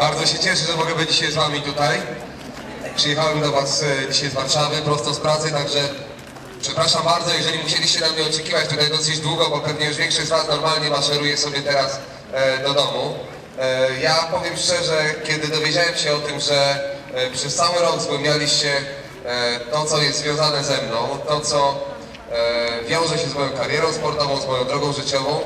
Bardzo się cieszę, że mogę być dzisiaj z Wami tutaj. Przyjechałem do Was e, dzisiaj z Warszawy, prosto z pracy, także przepraszam bardzo, jeżeli musieliście na mnie oczekiwać tutaj dosyć długo, bo pewnie już większość z Was normalnie maszeruje sobie teraz e, do domu. E, ja powiem szczerze, kiedy dowiedziałem się o tym, że przez cały rok spełnialiście to, co jest związane ze mną, to, co wiąże się z moją karierą sportową, z moją drogą życiową,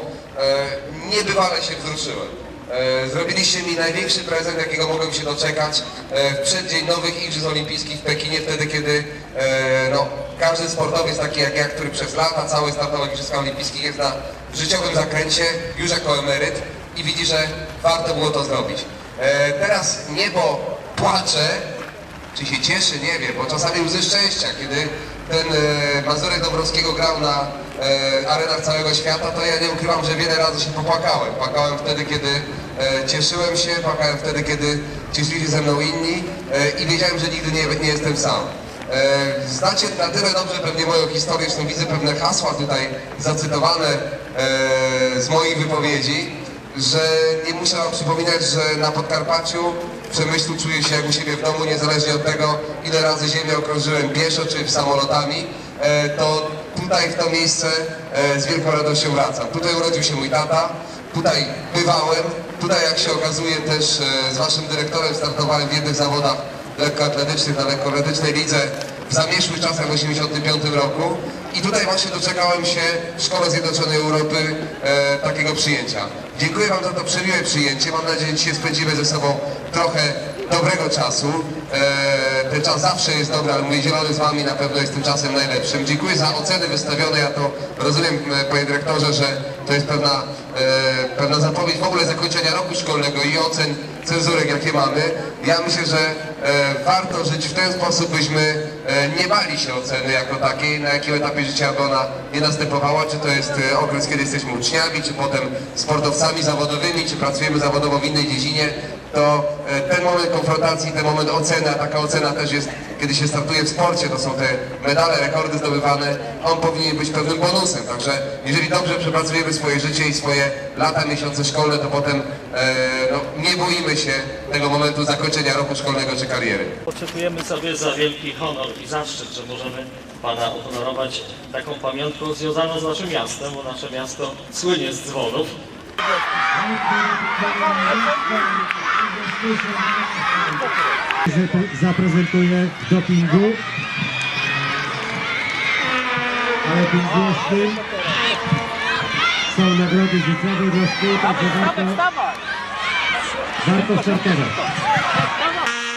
niebywale się wzruszyłem. E, Zrobiliście mi największy prezent, jakiego mogłem się doczekać e, w przeddzień nowych Igrzysk Olimpijskich w Pekinie, wtedy kiedy e, no, każdy sportowiec taki jak ja, który przez lata cały startował w Igrzyskach Olimpijskich jest na życiowym zakręcie, już jako emeryt i widzi, że warto było to zrobić. Teraz niebo płacze, czy się cieszy, nie wiem, bo czasami łzy szczęścia, kiedy ten Mazurek Dąbrowskiego grał na arenach całego świata, to ja nie ukrywam, że wiele razy się popłakałem. Płakałem wtedy, kiedy cieszyłem się, płakałem wtedy, kiedy cieszyli się ze mną inni e, i wiedziałem, że nigdy nie, nie jestem sam. E, Znacie na tyle dobrze pewnie moją historię, zresztą widzę pewne hasła tutaj zacytowane e, z moich wypowiedzi, że nie muszę wam przypominać, że na Podkarpaciu w Przemyślu czuję się jak u siebie w domu, niezależnie od tego, ile razy ziemię okrążyłem pieszo czy samolotami, e, to tutaj w to miejsce e, z wielką radością wracam. Tutaj urodził się mój tata, tutaj bywałem, tutaj jak się okazuje też e, z waszym dyrektorem startowałem w jednych zawodach lekkoatletycznych na lekkoatletycznej lidze w zamieszłych czasach w 1985 roku i tutaj właśnie doczekałem się w Szkole Zjednoczonej Europy e, takiego przyjęcia. Dziękuję Wam za to przemiłe przyjęcie. Mam nadzieję, że dzisiaj spędzimy ze sobą trochę dobrego czasu. E, ten czas zawsze jest dobry, ale mój zielony z Wami na pewno jest tym czasem najlepszym. Dziękuję za oceny wystawione. Ja to rozumiem, e, Panie Dyrektorze, że to jest pewna, e, pewna zapowiedź w ogóle zakończenia roku szkolnego i ocen cenzurek, jakie mamy. Ja myślę, że warto żyć w ten sposób, byśmy nie bali się oceny jako takiej, na jakim etapie życia by ona nie następowała, czy to jest okres, kiedy jesteśmy uczniami, czy potem sportowcami zawodowymi, czy pracujemy zawodowo w innej dziedzinie, to e, ten moment konfrontacji, ten moment oceny, a taka ocena też jest, kiedy się startuje w sporcie, to są te medale, rekordy zdobywane, on powinien być pewnym bonusem, także jeżeli dobrze przepracujemy swoje życie i swoje lata, miesiące szkolne, to potem e, no, nie boimy się tego momentu zakończenia roku szkolnego czy kariery. Poczytujemy sobie za wielki honor i zaszczyt, że możemy Pana uhonorować taką pamiątką związaną z naszym miastem, bo nasze miasto słynie z dzwonów. Zaprezentuje w dopingu. Ale tym głośnym są nagrody życiowe dla szkół, także warto, warto startować.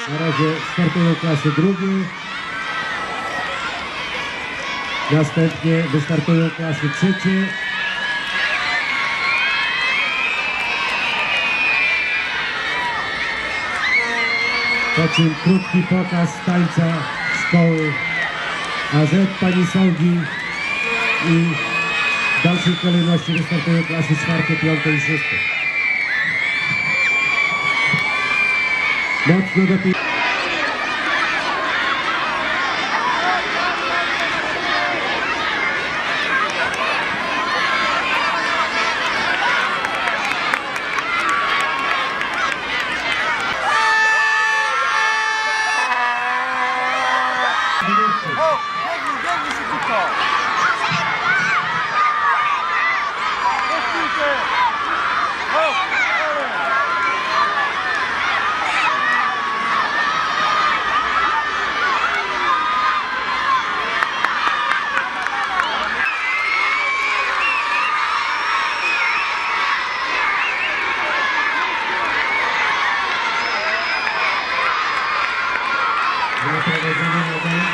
Na razie startują klasy drugie. Następnie wystartują klasy trzecie. Po czym krótki pokaz tańca szkoły AZ Pani Sągi i w dalszej kolejności wystartują klasy czwarte, piąte i szóste. Mocno dopi... Obrigado.